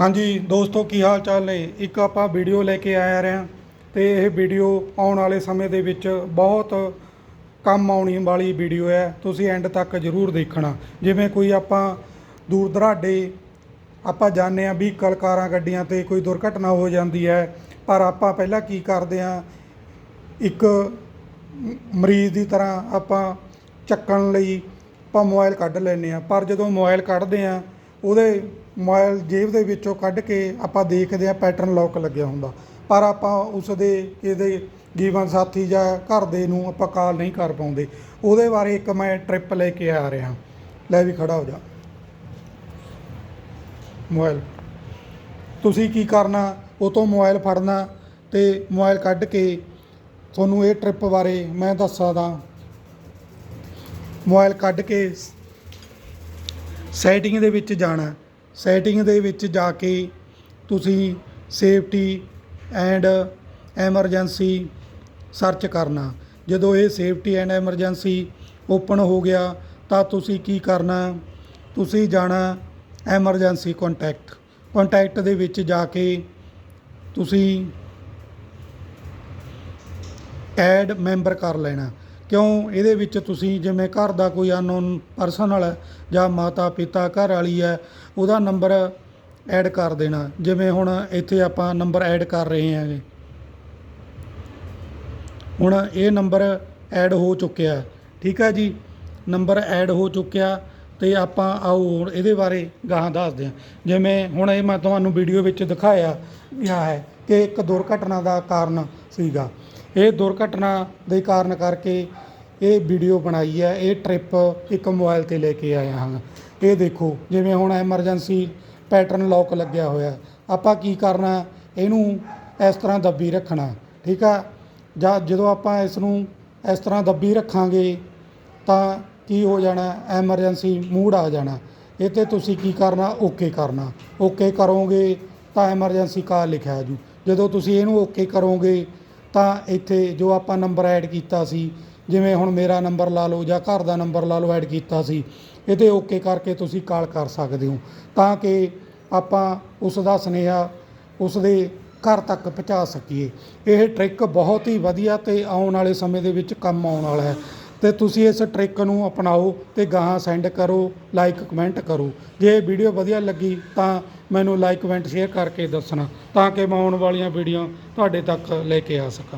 ਹਾਂਜੀ, ਦੋਸਤੋ, ਕੀ ਹਾਲ ਚਾਲ ਨੇ? ਇੱਕ ਆਪਾਂ ਵੀਡੀਓ ਲੈ ਕੇ ਆਇਆ ਰਹੇ ਹਾਂ ਤੇ ਇਹ ਵੀਡੀਓ ਆਉਣ ਵਾਲੇ ਸਮੇਂ ਦੇ ਵਿੱਚ ਬਹੁਤ ਕੰਮ ਆਉਣੀ ਵਾਲੀ ਵੀਡੀਓ ਹੈ। ਤੁਸੀਂ ਐਂਡ ਤੱਕ ਜ਼ਰੂਰ ਦੇਖਣਾ। ਜਿਵੇਂ ਕੋਈ ਆਪਾਂ ਦੂਰ ਦਰਾਡੇ ਆਪਾਂ ਜਾਂਦੇ ਹਾਂ ਵਹੀਕਲ ਕਾਰਾਂ, ਗੱਡੀਆਂ ਤੇ ਕੋਈ ਦੁਰਘਟਨਾ ਹੋ ਜਾਂਦੀ ਹੈ, ਪਰ ਆਪਾਂ ਪਹਿਲਾਂ ਕੀ ਕਰਦੇ ਹਾਂ, ਇੱਕ ਮਰੀਜ਼ ਦੀ ਤਰ੍ਹਾਂ ਆਪਾਂ ਚੱਕਣ ਲਈ ਆਪਾਂ ਮੋਬਾਈਲ ਕੱਢ ਲੈਂਦੇ ਆ ਪਰ ਜਦੋਂ ਮੋਬਾਈਲ ਕੱਢਦੇ ਆ ਉਹਦੇ ਮੋਬਾਈਲ ਜੇਬ ਦੇ ਵਿੱਚੋਂ ਕੱਢ ਕੇ ਆਪਾਂ ਦੇਖਦੇ ਆ ਪੈਟਰਨ ਲੌਕ ਲੱਗਿਆ ਹੁੰਦਾ। ਪਰ ਆਪਾਂ ਉਸ ਦੇ ਇਹਦੇ ਜੀਵਨ ਸਾਥੀ ਜਾਂ ਘਰ ਦੇ ਨੂੰ ਆਪਾਂ ਕਾਲ ਨਹੀਂ ਕਰ ਪਾਉਂਦੇ। ਉਹਦੇ ਬਾਰੇ ਇੱਕ ਮੈਂ ਟ੍ਰਿਪ ਲੈ ਕੇ ਆ ਰਿਹਾ। ਲੈ ਵੀ ਖੜਾ ਹੋ ਜਾ। ਮੋਬਾਈਲ। ਤੁਸੀਂ ਕੀ ਕਰਨਾ? ਉਹ ਤੋਂ ਮੋਬਾਈਲ ਫੜਨਾ ਤੇ ਮੋਬਾਈਲ ਕੱਢ ਕੇ ਤੁਹਾਨੂੰ ਇਹ ਟ੍ਰਿਪ ਬਾਰੇ ਮੈਂ ਦੱਸਦਾ। ਮੋਬਾਈਲ ਕੱਢ ਕੇ ਸੈਟਿੰਗ ਦੇ ਵਿੱਚ ਜਾਣਾ ਸੈਟਿੰਗ ਦੇ ਵਿੱਚ ਜਾ ਕੇ ਤੁਸੀਂ ਸੇਫਟੀ ਐਂਡ ਐਮਰਜੈਂਸੀ ਸਰਚ ਕਰਨਾ। ਜਦੋਂ ਇਹ ਸੇਫਟੀ ਐਂਡ ਐਮਰਜੈਂਸੀ ਓਪਨ ਹੋ ਗਿਆ, ਤਾਂ ਤੁਸੀਂ ਕੀ ਕਰਨਾ? ਤੁਸੀਂ ਜਾਣਾ ਐਮਰਜੈਂਸੀ ਕੰਟੈਕਟ। ਕੰਟੈਕਟ ਦੇ ਵਿੱਚ ਜਾ ਕੇ ਤੁਸੀਂ ਐਡ ਮੈਂਬਰ ਕਰ ਲੈਣਾ। ਕਿਉਂ? ਇਹਦੇ ਵਿੱਚ ਤੁਸੀਂ ਜਿਵੇਂ ਘਰ ਦਾ ਕੋਈ ਅਨਨੋਨ ਪਰਸਨ ਵਾਲਾ ਜਾਂ ਮਾਤਾ ਪਿਤਾ ਘਰ ਵਾਲੀ ਹੈ, ਉਹਦਾ ਨੰਬਰ ਐਡ ਕਰ ਦੇਣਾ। ਜਿਵੇਂ ਹੁਣ ਇੱਥੇ ਆਪਾਂ ਨੰਬਰ ਐਡ ਕਰ ਰਹੇ ਹਾਂ ਹੁਣ ਇਹ ਨੰਬਰ ਐਡ ਹੋ ਚੁੱਕਿਆ। ਠੀਕ ਹੈ ਜੀ? ਨੰਬਰ ਐਡ ਹੋ ਚੁੱਕਿਆ ਤੇ ਆਪਾਂ ਆਓ ਹੁਣ ਇਹਦੇ ਬਾਰੇ ਗਾਹਾਂ ਦੱਸਦੇ ਹਾਂ। ਜਿਵੇਂ ਹੁਣ ਇਹ ਮੈਂ ਤੁਹਾਨੂੰ ਵੀਡੀਓ ਵਿੱਚ ਦਿਖਾਇਆ ਗਿਆ ਹੈ ਕਿ ਇੱਕ ਦੁਰਘਟਨਾ ਦਾ ਕਾਰਨ ਸੀਗਾ। ਇਹ ਦੁਰਘਟਨਾ ਦੇ ਕਾਰਨ ਕਰਕੇ ਇਹ ਵੀਡੀਓ ਬਣਾਈ ਹੈ, ਇਹ ਟ੍ਰਿਪ ਇੱਕ ਮੋਬਾਈਲ ਤੇ ਲੈ ਕੇ ਆਇਆ ਹਾਂ। ਇਹ ਦੇਖੋ, ਜਿਵੇਂ ਹੁਣ ਐਮਰਜੈਂਸੀ ਪੈਟਰਨ ਲੌਕ ਲੱਗਿਆ ਹੋਇਆ। ਆਪਾਂ ਕੀ ਕਰਨਾ, ਇਹਨੂੰ ਇਸ ਤਰ੍ਹਾਂ ਦੱਬੀ ਰੱਖਣਾ, ਠੀਕ ਆ? ਜਾਂ ਜਦੋਂ ਆਪਾਂ ਇਸ ਨੂੰ ਇਸ ਤਰ੍ਹਾਂ ਦੱਬੀ ਰੱਖਾਂਗੇ, ਤਾਂ ਕੀ ਹੋ ਜਾਣਾ ਐਮਰਜੈਂਸੀ ਮੂਡ ਆ ਜਾਣਾ। ਇਹ ਤੇ ਤੁਸੀਂ ਕੀ ਕਰਨਾ ਓਕੇ ਕਰਨਾ। ਓਕੇ ਕਰੋਗੇ ਤਾਂ ਐਮਰਜੈਂਸੀ ਕਾਲ ਲਿਖਿਆ ਜੂ ਜਦੋਂ ਤੁਸੀਂ ਇਹਨੂੰ ਓਕੇ ਕਰੋਗੇ ਤਾਂ ਇੱਥੇ ਜੋ ਆਪਾਂ ਨੰਬਰ ਐਡ ਕੀਤਾ ਸੀ, ਜਿਵੇਂ ਹੁਣ ਮੇਰਾ ਨੰਬਰ ਲਾ ਲਓ ਜਾਂ ਘਰ ਦਾ ਨੰਬਰ ਲਾ ਲਓ ਐਡ ਕੀਤਾ ਸੀ, ਇਹਦੇ ਓਕੇ ਕਰਕੇ ਤੁਸੀਂ ਕਾਲ ਕਰ ਸਕਦੇ ਹੋ। ਤਾਂ ਕਿ ਆਪਾਂ ਉਸ ਦਾ ਸੁਨੇਹਾ ਉਸ ਦੇ ਘਰ ਤੱਕ ਪਹੁੰਚਾ ਸਕੀਏ। ਇਹ ਟ੍ਰਿਕ ਬਹੁਤ ਹੀ ਵਧੀਆ ਤੇ ਆਉਣ ਵਾਲੇ ਸਮੇਂ ਦੇ ਵਿੱਚ ਕੰਮ ਆਉਣ ਵਾਲਾ ਹੈ। ਤੇ ਤੁਸੀਂ ਇਸ ਟ੍ਰਿਕ ਨੂੰ ਅਪਣਾਓ ਤੇ ਗਾਹਾਂ ਸੈਂਡ ਕਰੋ ਲਾਈਕ ਕਮੈਂਟ ਕਰੋ। ਜੇ ਇਹ ਵੀਡੀਓ ਵਧੀਆ ਲੱਗੀ ਤਾਂ ਮੈਨੂੰ ਲਾਈਕ ਕਮੈਂਟ ਸ਼ੇਅਰ ਕਰਕੇ ਦੱਸਣਾ ਤਾਂ ਕਿ ਮੈਂ ਆਉਣ ਵਾਲੀਆਂ ਵੀਡੀਓ ਤੁਹਾਡੇ ਤੱਕ ਲੈ ਕੇ ਆ ਸਕਾਂ।